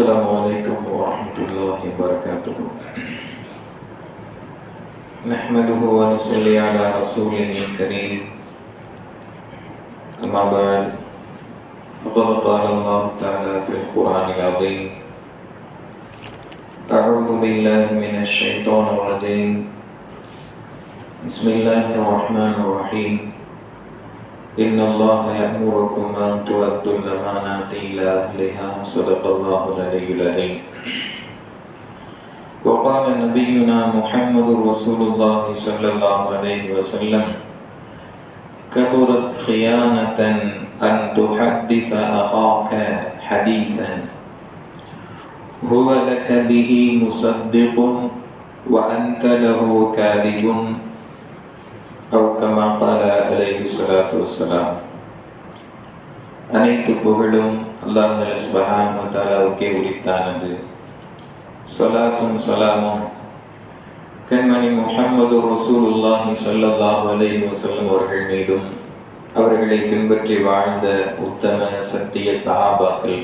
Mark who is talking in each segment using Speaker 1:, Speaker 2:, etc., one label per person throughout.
Speaker 1: السلام عليكم ورحمة الله وبركاته. نحمده ونصلي على رسوله الكريم. أما بعد فقد قال الله تعالى في القرآن العظيم أعوذ بالله من الشيطان الرجيم. بسم الله الرحمن الرحيم. إن الله يأمركم أن تؤدوا الأمانات إلى أهلها صدق الله العلي العظيم. وقال نبينا محمد رسول الله صلى الله عليه وسلم كبرت خيانة أن تحدث أخاك حديثا. هو لك به مصدق وأنت له كاذب. أو كما சலாத்து வசலாம் அனைத்து புகழும் அல்லாஹ் சுபஹான் மத்தாலாவுக்கே உரித்தானது. சலாத்தும் சலாமும். கண்மணி முஹம்மது ரசூலுல்லாஹி சல்லாஹ் அலை வசல்லம் அவர்கள் மீதும் அவர்களை பின்பற்றி வாழ்ந்த உத்தம சத்திய சஹாபாக்கள்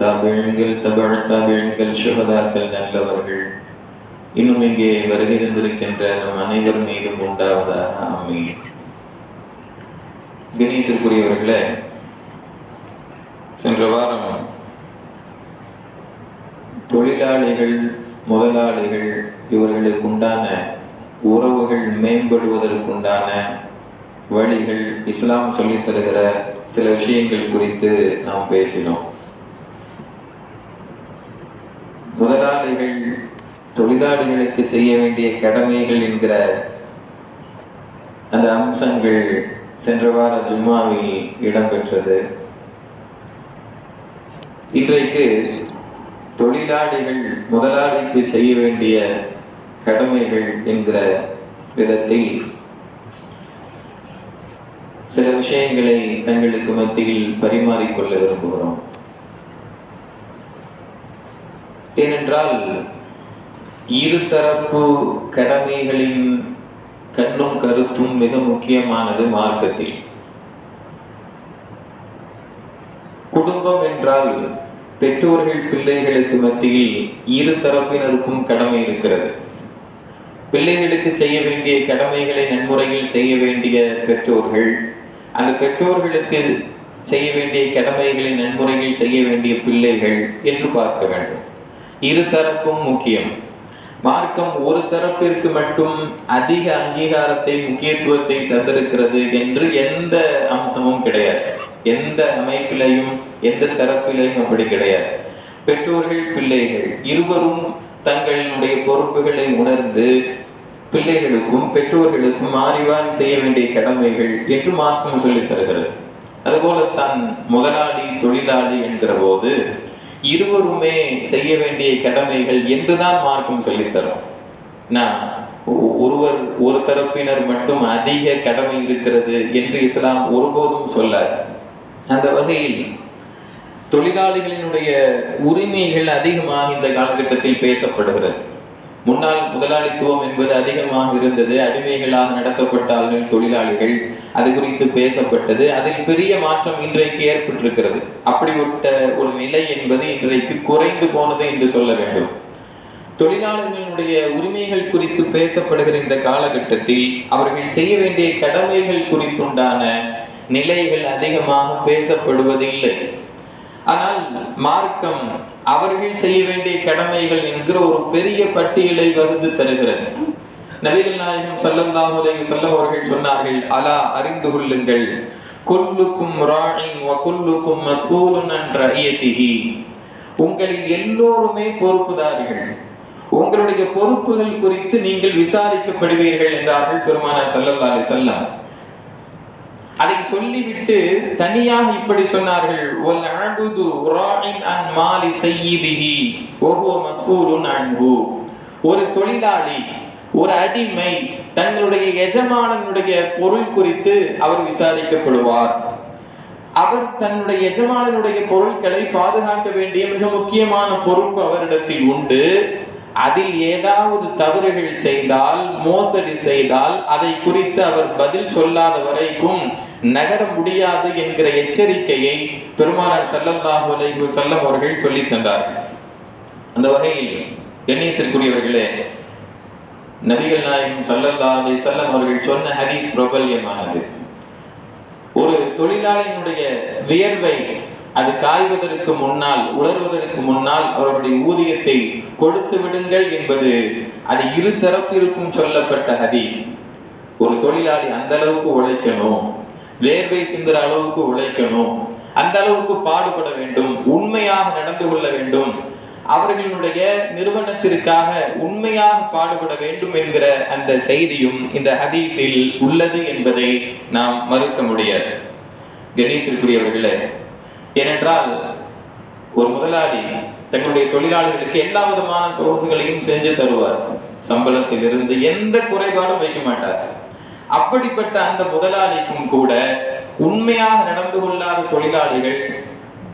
Speaker 1: தபிழ்கள் தபழ் தபிழ்கள் சுகதாக்கள் நல்லவர்கள் இன்னும் இங்கே வருகை நம் அனைவர் மீதும் உண்டாவதாக அமையும் கணியத்திற்குரியவர்களே சென்ற வாரம் தொழிலாளிகள் முதலாளிகள் இவர்களுக்கு உண்டான உறவுகள் மேம்படுவதற்குண்டான வழிகள் இஸ்லாம் சொல்லித் தருகிற சில விஷயங்கள் குறித்து நாம் பேசினோம். முதலாளிகள் தொழிலாளிகளுக்கு செய்ய வேண்டிய கடமைகள் என்கிற அந்த அம்சங்கள் சென்ற வார ஜும்மாவில் இடம்பெற்றது. இன்றைக்கு தொழிலாளிகள் முதலாளிக்கு செய்ய வேண்டிய கடமைகள் என்கிற விதத்தில் சில விஷயங்களை தங்களுக்கு மத்தியில் பரிமாறிக்கொள்ள விரும்புகிறோம். ஏனென்றால் இருதரப்பு கடமைகளின் கண்ணும் கருத்தும் மிக முக்கியமானது மார்க்கத்தில். குடும்பம் என்றால் பெற்றோர்கள் பிள்ளைகளுக்கு மத்தியில் இரு தரப்பினருக்கும் கடமை இருக்கிறது. பிள்ளைகளுக்கு செய்ய வேண்டிய கடமைகளை நன்முறையில் செய்ய வேண்டிய பெற்றோர்கள் அந்த பெற்றோர்களுக்கு செய்ய வேண்டிய கடமைகளை நன்முறையில் செய்ய வேண்டிய பிள்ளைகள் என்று பார்க்க வேண்டும். இரு தரப்பும் முக்கியம். மார்க்கம் ஒரு தரப்பிற்கு மட்டும் அதிக அங்கீகாரத்தை முக்கியத்துவத்தை தந்திருக்கிறது என்று எந்த அம்சமும் கிடையாது. எந்த அமைப்பிலையும் எந்த தரப்பிலையும் அப்படி கிடையாது. பெற்றோர்கள் பிள்ளைகள் இருவரும் தங்களுடைய பொறுப்புகளை உணர்ந்து பிள்ளைகளுக்கும் பெற்றோர்களுக்கும் மாறிவாரி செய்ய வேண்டிய கடமைகள் என்று மார்க்கம் சொல்லித் தருகிறது. அதுபோல தான் முதலாளி தொழிலாளி என்கிற போது இருவருமே செய்ய வேண்டிய கடமைகள் என்றுதான் மார்க்கம் சொல்லித்தரும். நான் ஒருவர் ஒரு தரப்பினர் மட்டும் அதிக கடமை இருக்கிறது என்று இஸ்லாம் ஒருபோதும் சொல்லாது. அந்த வகையில் தொழிலாளிகளினுடைய உரிமைகள் அதிகமாக இந்த காலகட்டத்தில் பேசப்படுகிறது. முன்னாள் முதலாளித்துவம் என்பது அதிகமாக இருந்தது. அடிமைகளாக நடத்தப்பட்டார்கள் தொழிலாளிகள். அது குறித்து பேசப்பட்டது. அதில் பெரிய மாற்றம் இன்றைக்கு ஏற்பட்டிருக்கிறது. அப்படிப்பட்ட ஒரு நிலை என்பது இன்றைக்கு குறைந்து போனது என்று சொல்ல வேண்டும். தொழிலாளர்களுடைய உரிமைகள் குறித்து பேசப்படுகிற இந்த காலகட்டத்தில் அவர்கள் செய்ய வேண்டிய கடமைகள் குறித்துண்டான நிலைகள் அதிகமாக பேசப்படுவதில்லை. ஆனால் மார்க்கம் அவர்கள் செய்ய வேண்டிய கடமைகள் என்கிற ஒரு பெரிய பட்டியலை வகுத்து தருகிறது. நபிகள் நாயகம் சல்லல்லாஹு அலைஹி வஸல்லம் அவர்கள் சொன்னார்கள் அலா அறிந்து கொள்ளுங்கள். குல்லுக்கும் ராயின் வ குல்லுக்கும் மஸ்ஊலுன் அன் ரஇயதிஹி உங்களில் எல்லோருமே பொறுப்புதாரிகள். உங்களுடைய பொறுப்புகள் குறித்து நீங்கள் விசாரிக்கப்படுவீர்கள் என்றார்கள் பெருமானார் சல்லல்லா அலி வஸல்லம். அதை சொல்லிவிட்டு தனியாக இப்படி சொன்னார்கள் ஒல் அபுது ராயின் அன் மாலி செய்யிதிஹி வஹுவ மஸ்ஊலுன் அன்ஹு ஒரு தொழிலாளி ஒரு அடிமை தங்களுடைய எஜமானனுடைய பொருள் குறித்து அவர் விசாரிக்கப்படுவார். அவர் தன்னுடைய எஜமானனுடைய பொருட்களை பாதுகாக்க வேண்டிய மிக முக்கியமான பொறுப்பு அவரிடத்தில் உண்டு. அதில் ஏதாவது தவறுகள் செய்தால் மோசடி செய்தால் அதை குறித்து அவர் பதில் சொல்லாத வரைக்கும் நகர முடியாது என்கிற எச்சரிக்கையை பெருமானார் செல்லல்லாஹு அலைஹி அவர்கள் சொல்லித் தந்தார் அந்த வகையில் கண்ணியத்திற்குரியவர்களே நபிகள் நாயகம் ஸல்லல்லாஹு அலைஹி அவர்கள் சொன்ன ஹதீஸ் பிரபல்யமானது. ஒரு தொழிலாளியினுடைய வியர்வை அது காய்வதற்கு முன்னால் உலர்வதற்கு முன்னால் அவருடைய ஊதியத்தை கொடுத்து விடுங்கள் என்பது அது இரு தரப்பிற்கும் சொல்லப்பட்ட ஹதீஸ். ஒரு தொழிலாளி அந்த அளவுக்கு உழைக்கணும் வேர்வை சிந்துற அளவுக்கு உழைக்கணும் அந்த அளவுக்கு பாடுபட வேண்டும் உண்மையாக நடந்து கொள்ள வேண்டும் அவர்களுடைய நிறுவனத்திற்காக உண்மையாக பாடுபட வேண்டும் என்கிற அந்த செய்தியும் இந்த ஹதீஸில் உள்ளது என்பதை நாம் மறுக்க முடியாது. கணித்திற்குரியவர்களே ஏனென்றால் ஒரு முதலாளி தங்களுடைய தொழிலாளர்களுக்கு எல்லா விதமான சோசுகளையும் செஞ்சு தருவார். சம்பளத்தில் இருந்து எந்த குறைபாடும் வைக்க மாட்டார். அப்படிப்பட்ட அந்த முதலாளிக்கும் கூட உண்மையாக நடந்து கொள்ளாத தொழிலாளிகள்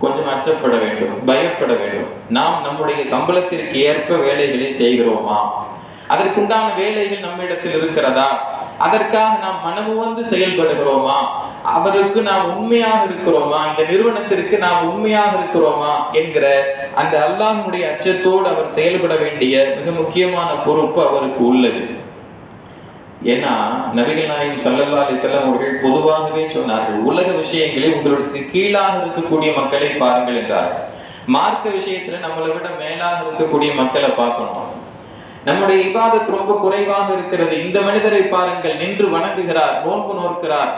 Speaker 1: கொஞ்சம் அச்சப்பட வேண்டும் பயப்பட வேண்டும். நாம் நம்முடைய சம்பளத்திற்கு ஏற்ப வேலைகளை செய்கிறோமா? அதற்குண்டான வேலைகள் நம்மிடத்தில் இருக்கிறதா? அதற்காக நாம் மனமுவந்து செயல்படுகிறோமா? அவருக்கு நாம் உண்மையாக இருக்கிறோமா? இந்த நிறுவனத்திற்கு நாம் உண்மையாக இருக்கிறோமா? என்கிற அந்த அல்லாஹனுடைய அச்சத்தோடு அவர் செயல்பட வேண்டிய மிக முக்கியமான பொறுப்பு அவருக்கு உள்ளது. ஏன்னா நபிகள் நாயகம் சல்லல்லா அலி செல்லம் அவர்கள் பொதுவாகவே சொன்னார்கள் உலக விஷயங்களில் உங்களுக்கு கீழாக இருக்கக்கூடிய மக்களை பாருங்கள் என்றார். மார்க்க விஷயத்துல நம்மளை விட மேலாக இருக்கக்கூடிய மக்களை பார்க்கணும். நம்முடைய இபாதத் ரொம்ப குறைவாக இருக்கிறது. இந்த மனிதரை பாருங்கள் நின்று வணங்குகிறார் நோன்பு நோக்கிறார்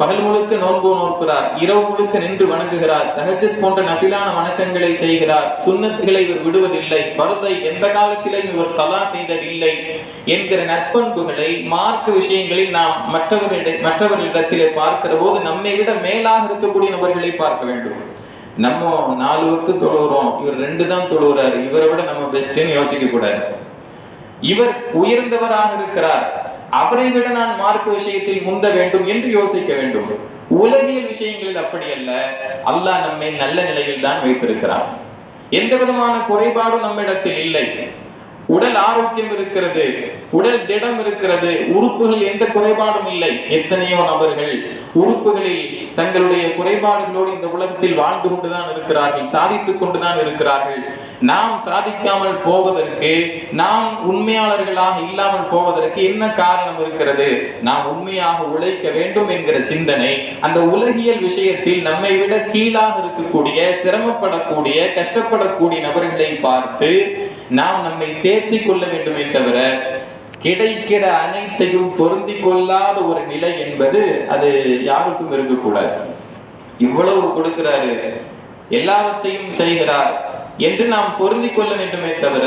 Speaker 1: பகல் முழுக்க நோன்பு நோக்கிறார் இரவு முழுக்க நின்று வணங்குகிறார் தகஜத் போன்ற நபிலான வணக்கங்களை செய்கிறார். சுண்ணத்துகளை இவர் விடுவதில்லை. பருதை எந்த காலத்திலையும் இவர் தலா செய்ததில்லை என்கிற நற்பண்புகளை மார்க்க விஷயங்களில் நாம் மற்றவர்களிட மற்றவர்களிடத்திலே பார்க்கிற போது நம்மை விட மேலாக இருக்கக்கூடிய நபர்களை பார்க்க வேண்டும். நம்ம நாலு வக்து தொழுகிறோம் இவர் ரெண்டு தான் தொழுகிறாரு இவரை விட நம்ம பெஸ்ட்ன்னு யோசிக்க கூடாது இவர் உயர்ந்தவராக இருக்கிறார் அவரை விட நான் மார்க்க விஷயத்தில் முந்த வேண்டும் என்று யோசிக்க வேண்டும். உலகியல் விஷயங்களில் அப்படி அல்ல அல்லாஹ் நம்மை நல்ல நிலையில் தான் வைத்திருக்கிறான். எந்த விதமான குறைபாடும் நம்மிடத்தில் இல்லை. உடல் ஆரோக்கியம் இருக்கிறது உடல் திடம் இருக்கிறது உறுப்புகள் எந்த குறைபாடும் இல்லை. எத்தனையோ நபர்கள் உறுப்புகளில் தங்களுடைய குறைபாடுகளோடு இந்த உலகத்தில் வாழ்ந்து கொண்டுதான் இருக்கிறார்கள் சாதித்துக் கொண்டுதான் இருக்கிறார்கள். நாம் சாதிக்காமல் போவதற்கு நாம் உண்மையாளர்களாக இல்லாமல் போவதற்கு என்ன காரணம் இருக்கிறது? நாம் உண்மையாக உழைக்க வேண்டும் என்கிற சிந்தனை அந்த உலகியல் விஷயத்தில் நம்மை விட கீழாக இருக்கக்கூடிய சிரமப்படக்கூடிய கஷ்டப்படக்கூடிய நபர்களை பார்த்து நாம் நம்மை தேர்த்தி கொள்ள வேண்டுமே தவிர கிடைக்கிற அனைத்தையும் பொருந்தி கொள்ளாத ஒரு நிலை என்பது அது யாருக்கும் இருக்கக்கூடாது. இவ்வளவு கொடுக்கிறாரு. எல்லாவற்றையும் செய்கிறார். என்று நாம் பொருந்தி கொள்ள வேண்டுமே தவிர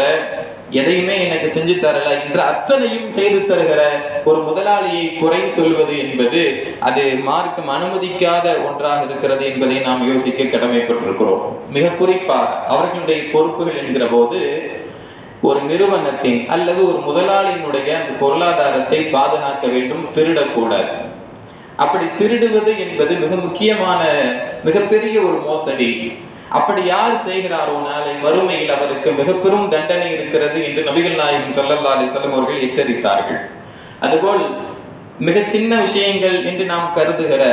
Speaker 1: எதையுமே எனக்கு செஞ்சு தரல என்று அத்தனையும் செய்து தருகிற ஒரு முதலாளியை குறை சொல்வது என்பது அது மார்க்கம் அனுமதிக்காத ஒன்றாக இருக்கிறது என்பதை நாம் யோசிக்க கடமைப்பட்டிருக்கிறோம். மிக குறிப்பாக அவர்களுடைய பொறுப்புகள் என்கிற போது ஒரு நிறுவனத்தின் அல்லது ஒரு முதலாளியினுடைய அந்த பொருளாதாரத்தை பாதுகாக்க வேண்டும் திருடக்கூடாது. அப்படி திருடுவது என்பது மிக முக்கியமான மிகப்பெரிய ஒரு மோசடி. அப்படி யார் செய்கிறாரோ நாளை மறுமையில் அவருக்கு மிக பெரும் தண்டனை இருக்கிறது என்று நபிகள் நாயகம் சொல்லல்லா அலைஹி அவர்கள் எச்சரித்தார்கள். அதுபோல் மிக சின்ன விஷயங்கள் என்று நாம் கருதுகிற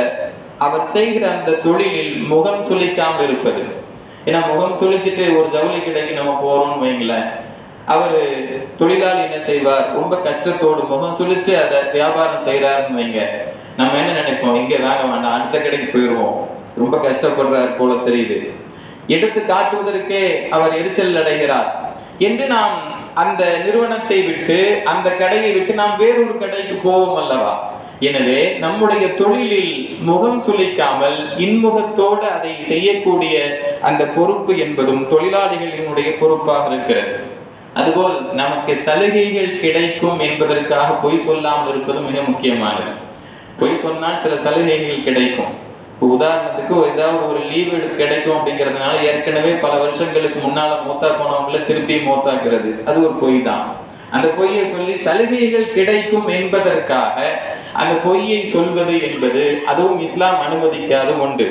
Speaker 1: அவர் செய்கிற அந்த தொழிலில் முகம் சுளிக்காமல் இருப்பது. ஏன்னா முகம் சுழிச்சிட்டு ஒரு ஜவுளி கடைக்கு நம்ம போறோம்னு வைங்களேன் அவர் தொழிலாளி என்ன செய்வார்? ரொம்ப கஷ்டத்தோடு முகம் சுழிச்சு அதை வியாபாரம் செய்யறாருன்னு வைங்க. நம்ம என்ன நினைப்போம்? இங்க வாங்க வேண்டாம் அடுத்த கடைக்கு போயிடுவோம் ரொம்ப கஷ்டப்படுறாரு போல தெரியுது. எடுத்து காட்டுவதற்கே அவர் எரிச்சல் அடைகிறார். என்று நாம் அந்த நிறுவனத்தை விட்டு அந்த கடையை விட்டு நாம் வேறொரு கடைக்கு போவோம் அல்லவா? எனவே நம்முடைய தொழிலில் முகம் சுளிக்காமல் இன்முகத்தோடு அதை செய்யக்கூடிய அந்த பொறுப்பு என்பதும் தொழிலாளிகளினுடைய பொறுப்பாக இருக்கிறது. அதுபோல் நமக்கு சலுகைகள் கிடைக்கும் என்பதற்காக பொய் சொல்லாமல் இருப்பது மிக முக்கியமானது. பொய் சொன்னால் சில சலுகைகள் கிடைக்கும். இப்போ உதாரணத்துக்கு ஏதாவது ஒரு லீவு கிடைக்கும் அப்படிங்கிறதுனால ஏற்கனவே பல வருஷங்களுக்கு முன்னால மூத்தா போனவங்கள திருப்பி மூத்தாக்குறது. அது ஒரு பொய் தான். அந்த பொய்யை சொல்லி சலுகைகள் கிடைக்கும் என்பதற்காக அந்த பொய்யை சொல்வது என்பது அதுவும் இஸ்லாம் அனுமதிக்காத உண்டு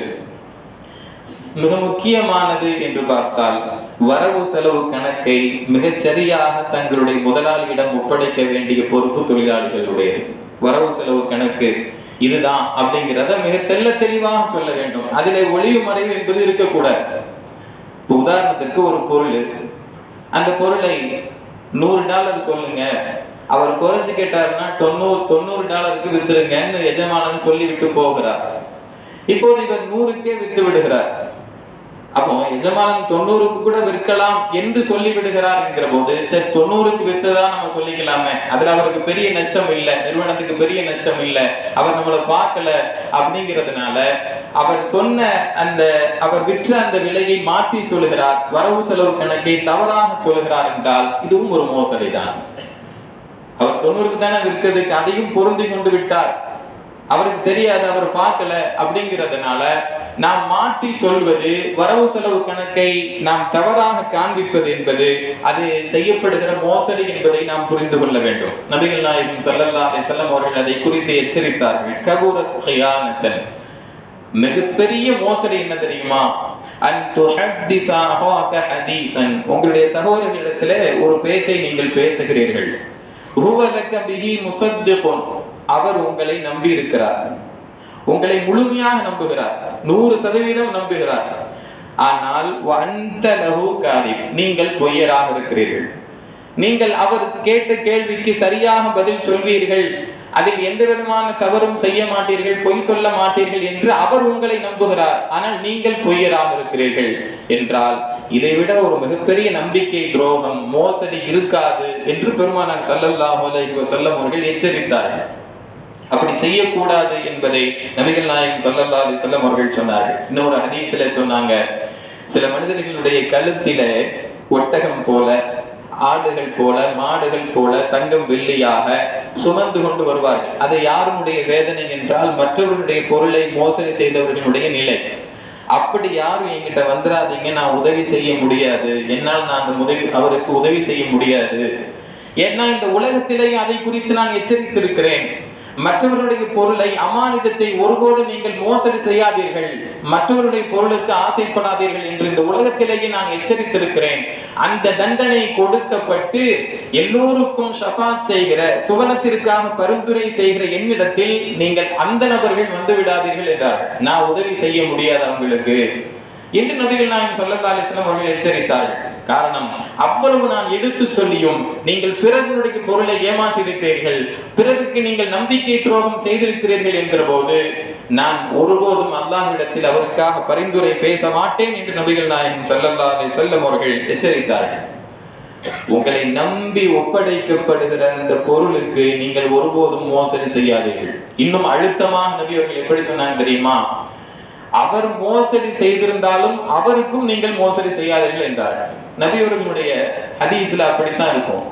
Speaker 1: மிக முக்கியமானது என்று பார்த்தால் வரவு செலவு கணக்கை மிகச் சரியாக தங்களுடைய முதலாளியிடம் ஒப்படைக்க வேண்டிய பொறுப்பு தொழிலாளிகளுடையது. வரவு செலவு கணக்கு இதுதான் அப்படிங்கிறத மிக தெல்ல தெளிவாக சொல்ல வேண்டும். அதிலே ஒளிவு மறைவு என்பது இருக்கக்கூடாது. இப்போ உதாரணத்துக்கு ஒரு பொருள் அந்த பொருளை நூறு டாலர் சொல்லுங்க. அவர் குறைச்சு கேட்டாருன்னா தொண்ணூறு தொண்ணூறு டாலருக்கு வித்துருங்கன்னு எஜமானன் சொல்லி விட்டு போகிறார். இப்போது இவர் நூறுக்கே வித்து விடுகிறார். அப்போ எஜமானன் தொண்ணூறுக்கு கூட விற்கலாம் என்று சொல்லி விடுகிறார் என்கிற போது தொண்ணூறுக்கு வித்ததா நம்ம சொல்லிக்கலாமே. அதுல அவருக்கு பெரிய நஷ்டம் இல்லை நிறுவனத்துக்கு பெரிய நஷ்டம் இல்லை அவர் நம்மளை பார்க்கல அப்படிங்கிறதுனால அவர் சொன்ன அந்த அவர் விற்ற அந்த விலையை மாற்றி சொல்லுகிறார் வரவு செலவு கணக்கை தவறாக சொல்லுகிறார் என்றால் இதுவும் ஒரு மோசடி தான் அவர் தொண்ணூறுக்கு தானே விற்கிறதுக்கு அதையும் பொருந்தி கொண்டு விட்டார். அவருக்கு தெரியாது அவர் பார்க்கல அப்படிங்கிறதுனால நாம் மாற்றி சொல்வது வரவு செலவு கணக்கை நாம் தவறாக காண்பிப்பது என்பது அது செய்யப்படுகிற மோசடி என்பதை நாம் புரிந்து கொள்ள வேண்டும். நபிகள் நாயகம் ஸல்லல்லாஹு அதை வஸல்லம் அவர்கள் அதை குறித்து எச்சரித்தார்கள். கபூர ஹியானத்தன். மிகப்பெரிய மோசடி என்ன தெரியுமா? உங்களுடைய சகோதரர்களிடத்துல ஒரு பேச்சை நீங்கள் பேசுகிறீர்கள். ஹுவலக பிஹி அவர் உங்களை நம்பி இருக்கிறார். உங்களை முழுமையாக நம்புகிறார். நூறு சதவீதம் நம்புகிறார். ஆனால் வந்த லஹு காதிப். நீங்கள் பொய்யராக இருக்கிறீர்கள். நீங்கள் அவர் கேட்ட கேள்விக்கு சரியாக பதில் சொல்வீர்கள். அதில் எந்த விதமான தவறும் செய்ய மாட்டீர்கள் பொய் சொல்ல மாட்டீர்கள் என்று அவர் உங்களை நம்புகிறார். ஆனால் நீங்கள் பொய்யராக இருக்கிறீர்கள் என்றால் இதைவிட ஒரு மிகப்பெரிய நம்பிக்கை துரோகம் மோசடி இருக்காது என்று பெருமானார் ஸல்லல்லாஹு அலைஹி வஸல்லம் அவர்கள் எச்சரித்தார்கள். அப்படி செய்யக்கூடாது என்பதை நபிகள் நாயகம் சொல்லல்லா அலி செல்லம் அவர்கள் சொன்னார்கள். இன்னொரு ஹதீஸ்ல சொன்னாங்க சில மனிதர்களுடைய கழுத்தில ஒட்டகம் போல ஆடுகள் போல மாடுகள் போல தங்கம் வெள்ளியாக சுமந்து கொண்டு வருவார்கள். அது யாருடைய வேதனை என்றால் மற்றவர்களுடைய பொருளை மோசடி செய்தவர்களுடைய நிலை. அப்படி யாரும் என்கிட்ட வந்துடாதீங்க நான் உதவி செய்ய முடியாது. என்னால் நான் அந்த உதவி அவருக்கு உதவி செய்ய முடியாது. ஏன்னா இந்த உலகத்திலேயே அதை குறித்து நான் எச்சரித்திருக்கிறேன். மற்றவருடைய பொருளை அமானிதத்தை ஒருபோது நீங்கள் மோசடி செய்யாதீர்கள். மற்றவருடைய பொருளுக்கு ஆசைப்படாதீர்கள் என்று இந்த உலகத்திலேயே நான் எச்சரித்திருக்கிறேன். அந்த தண்டனை கொடுக்கப்பட்டு எல்லோருக்கும் ஷபாத் செய்கிற சுவனத்திற்காக பரிந்துரை செய்கிற என்னிடத்தில் நீங்கள் அந்த நபர்கள் வந்து விடாதீர்கள் என்றார். நான் உதவி செய்ய முடியாது அவங்களுக்கு. என்று நபிகள் நான் ஸல்லல்லாஹு அலைஹி அவர்கள் எச்சரித்தார்கள். காரணம் அவ்வளவு நான் எடுத்து சொல்லியும் நீங்கள் பிறருடைய பொருளை ஏமாற்றியிருக்கிறீர்கள் பிறருக்கு நீங்கள் நம்பிக்கை துரோகம் செய்திருக்கிறீர்கள் என்கிற போது நான் ஒருபோதும் அல்லாஹ்விடத்தில் அவருக்காக பரிந்துரை பேச மாட்டேன் என்று நபிகள் நாயகம் ஸல்லல்லாஹு செல்லும் அவர்கள் எச்சரித்தார்கள். உங்களை நம்பி ஒப்படைக்கப்படுகிற அந்த பொருளுக்கு நீங்கள் ஒருபோதும் மோசடி செய்யாதீர்கள். இன்னும் அழுத்தமாக நபி அவர்கள் எப்படி சொன்னாங்க தெரியுமா? அவர் மோசடி செய்திருந்தாலும் அவருக்கும் நீங்கள் மோசடி செய்யாதீர்கள் என்றார். நபி அவர்களுடைய ஹதீஸ்ல அப்படித்தான் இருக்கும்.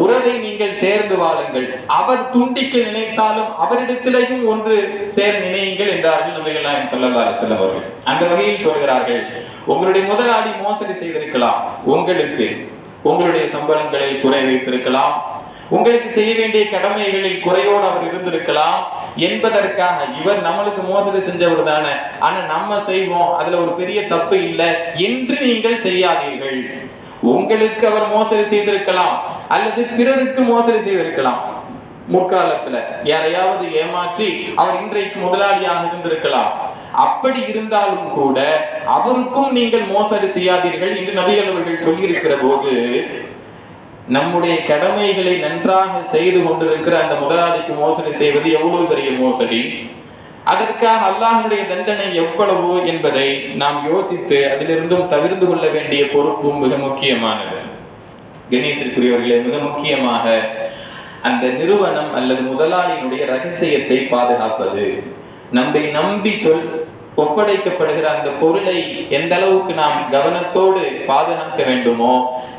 Speaker 1: உறவை நீங்கள் சேர்ந்து வாழுங்கள். அவர் துண்டிக்க நினைத்தாலும் அவரிடத்திலேயும் ஒன்று சேர் நினையுங்கள் என்றார்கள் நபிகள் நாயகம் ஸல்லல்லாஹு அலைஹி அவர்கள். அந்த வகையில் சொல்கிறார்கள் உங்களுடைய முதலாளி மோசடி செய்திருக்கலாம். உங்களுக்கு உங்களுடைய சம்பளங்களில் குறை வைத்திருக்கலாம் உங்களுக்கு செய்ய வேண்டிய கடமைகளில் குறையோடு அவர் இருந்திருக்கலாம் என்பதற்காக இவர் நம்மளுக்கு மோசடி செஞ்சவர் தானே. ஆனா நம்ம செய்வோம் அதுல ஒரு பெரிய தப்பு இல்லை என்று நீங்கள் செய்யாதீர்கள். உங்களுக்கு அவர் மோசடி செய்திருக்கலாம் அல்லது பிறருக்கு மோசடி செய்திருக்கலாம். முற்காலத்துல யாரையாவது ஏமாற்றி அவர் இன்றைக்கு முதலாளியாக இருந்திருக்கலாம். அப்படி இருந்தாலும் கூட அவருக்கும் நீங்கள் மோசடி செய்யாதீர்கள் என்று நபிகள் அவர்கள் சொல்லியிருக்கிற போது நம்முடைய கடமைகளை நன்றாக செய்து கொண்டிருக்கிற அந்த முதலாளிக்கு மோசடி செய்வது எவ்வளவு பெரிய மோசடி? அதற்காக அல்லாஹனுடைய தண்டனை எவ்வளவு என்பதை நாம் யோசித்து அதிலிருந்தும் தவிர்த்து கொள்ள வேண்டிய பொறுப்பும் மிக முக்கியமானது. கணியத்திற்குரியவர்களே மிக முக்கியமாக அந்த நிறுவனம் அல்லது முதலாளியினுடைய ரகசியத்தை பாதுகாப்பது. நம்மை நம்பி சொல் ஒப்படைக்கப்படுகிற அந்த பொருளை எந்த அளவுக்கு நாம் கவனத்தோடு பாதுகாக்க வேண்டுமோ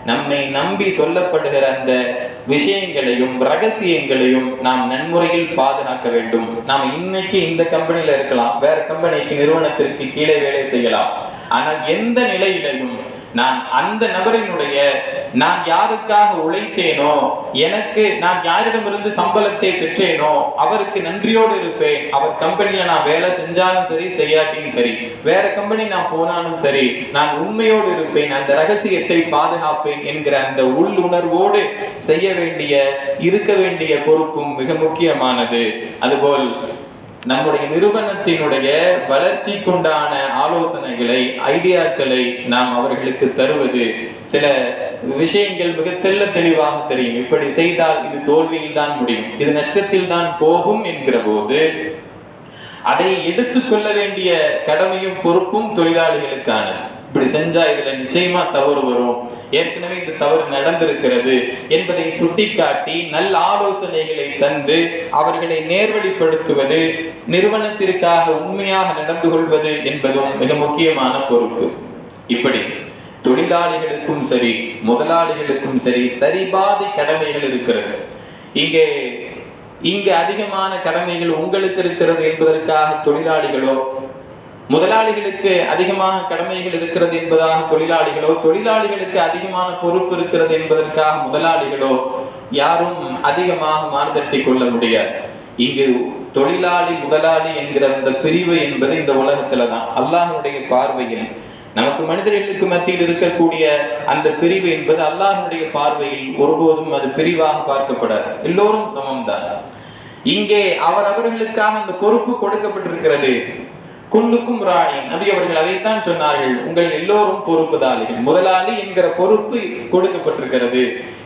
Speaker 1: நம்மை நம்பி சொல்லப்படுகிற அந்த விஷயங்களையும் ரகசியங்களையும் நாம் நன்முறையில் பாதுகாக்க வேண்டும். நாம் இன்னைக்கு இந்த கம்பெனியில இருக்கலாம் வேற கம்பெனிக்கு நிறுவனத்திற்கு கீழே வேலை செய்யலாம். ஆனால் எந்த நிலையிலையும் நான் அந்த நபரினுடைய நான் யாருக்காக உழைத்தேனோ எனக்கு நான் யாரிடமிருந்து சம்பளத்தை பெற்றேனோ அவருக்கு நன்றியோடு இருப்பேன். அவர் கம்பெனியில நான் வேலை செஞ்சாலும் சரி செய்யாட்டியும் சரி. வேற கம்பெனி நான் போனாலும் சரி நான் உண்மையோடு இருப்பேன். அந்த ரகசியத்தை பாதுகாப்பேன் என்கிற அந்த உள்ளுணர்வோடு செய்ய வேண்டிய இருக்க வேண்டிய பொறுப்பும் மிக முக்கியமானது. அதுபோல் நம்முடைய நிறுவனத்தினுடைய வளர்ச்சிக்குண்டான ஆலோசனைகளை ஐடியாக்களை நாம் அவர்களுக்கு தருவது சில விஷயங்கள் மிக தெல்ல தெளிவாக தெரியும். இப்படி செய்தால் இது தோல்வியில் தான் முடியும். இது நஷ்டத்தில் தான் போகும் என்கிற போது அதை எடுத்து சொல்ல வேண்டிய கடமையும் பொறுப்பும் தொழிலாளிகளுக்கானது. இப்படி செஞ்சா இதுல நிச்சயமா தவறு வரும். ஏற்கனவே இந்த தவறு நடந்திருக்கிறது என்பதை சுட்டிக்காட்டி நல்ல ஆலோசனைகளை தந்து அவர்களை நேர்வழிப்படுத்துவது நிறுவனத்திற்காக உண்மையாக நடந்து கொள்வது என்பதும் மிக முக்கியமான பொறுப்பு. இப்படி தொழிலாளிகளுக்கும் சரி முதலாளிகளுக்கும் சரி சரிபாதி கடமைகள் இருக்கிறது. இங்கே இங்கு அதிகமான கடமைகள் உங்களுக்கு இருக்கிறது என்பதற்காக தொழிலாளிகளோ முதலாளிகளுக்கு அதிகமாக கடமைகள் இருக்கிறது என்பதாக தொழிலாளிகளோ தொழிலாளிகளுக்கு அதிகமான பொறுப்பு இருக்கிறது என்பதற்காக முதலாளிகளோ யாரும் அதிகமாக மாறுதட்டி கொள்ள முடியாது. இங்கு தொழிலாளி முதலாளி என்கிற அந்த பிரிவு என்பது இந்த உலகத்துல தான் அல்லாஹனுடைய பார்வையில் நமக்கு மனிதர்களுக்கு மத்தியில் இருக்கக்கூடிய அந்த பிரிவு என்பது அல்லாஹனுடைய பார்வையில் ஒருபோதும் அது பிரிவாக பார்க்கப்படாது. எல்லோரும் சமம்தான். இங்கே அவர் அவர்களுக்காக அந்த பொறுப்பு கொடுக்கப்பட்டிருக்கிறது. குல்லுக்கும் ராணி நபி அவர்கள் அதைத்தான் சொன்னார்கள் உங்கள் எல்லோரும் பொறுப்புதாரிகள் முதலாளி என்கிற பொறுப்பு கொடுக்கப்பட்டிருக்கிறது.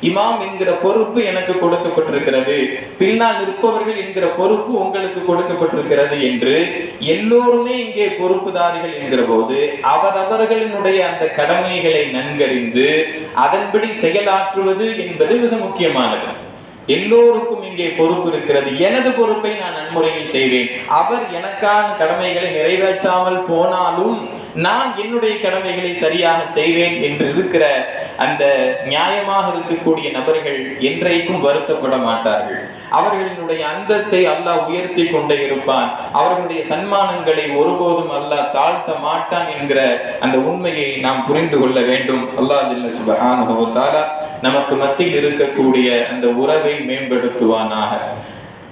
Speaker 1: இமாம் என்கிற பொறுப்பு எனக்கு கொடுக்கப்பட்டிருக்கிறது. பின்னால் நிற்பவர்கள் என்கிற பொறுப்பு உங்களுக்கு கொடுக்கப்பட்டிருக்கிறது என்று எல்லோருமே இங்கே பொறுப்புதாரிகள் என்கிற போது அவரவர்களினுடைய அந்த கடமைகளை நன்கறிந்து அதன்படி செயலாற்றுவது என்பது மிக முக்கியமானது. எல்லோருக்கும் இங்கே பொறுப்பு இருக்கிறது. எனது பொறுப்பை நான் நன்முறையில் செய்வேன். அவர் எனக்கான கடமைகளை நிறைவேற்றாமல் போனாலும் நான் என்னுடைய கடமைகளை சரியாக செய்வேன் என்று இருக்கிற அந்த நியாயமாக இருக்கக்கூடிய நபர்கள் என்றைக்கும் வருத்தப்பட மாட்டார்கள். அவர்களினுடைய அந்தஸ்தை அல்லாஹ் உயர்த்தி கொண்டே இருப்பான். அவர்களுடைய சன்மானங்களை ஒருபோதும் அல்லாஹ் தாழ்த்த மாட்டான் என்கிற அந்த உண்மையை நாம் புரிந்து கொள்ள வேண்டும். அல்லாஹ் ஜல்ல நமக்கு மத்தியில் இருக்கக்கூடிய அந்த உறவை மேம்படுத்துவானாக.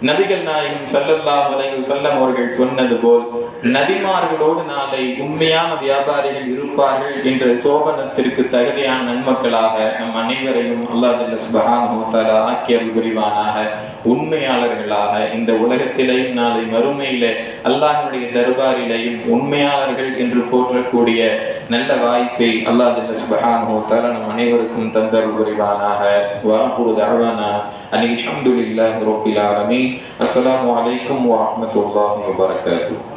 Speaker 1: நபிகள் நாயகம் ஸல்லல்லாஹு வலையில் வஸல்லம் அவர்கள் சொன்னது போல் நபிமார்களோடு நாளை உண்மையான வியாபாரிகள் இருப்பார்கள் என்ற சோபனத்திற்கு தகுதியான நன்மக்களாக நம் அனைவரையும் அல்லாஹ் ஜல்ல சுப்ஹானஹு புரிவானாக. உண்மையாளர்களாக இந்த உலகத்திலேயும் நாளை மறுமையில அல்லாஹினுடைய தர்பாரிலையும் உண்மையாளர்கள் என்று போற்றக்கூடிய நல்ல வாய்ப்பை அல்லாஹ் ஜல்ல சுப்ஹானஹு நம் அனைவருக்கும் தந்தருள் புரிவானாக. வாஹுரு தஅவானா அனில் ஹம்துலில்லாஹி ரப்பில் ஆலமீன். அஸ்ஸலாமு அலைக்கும் வரஹ்மத்துல்லாஹி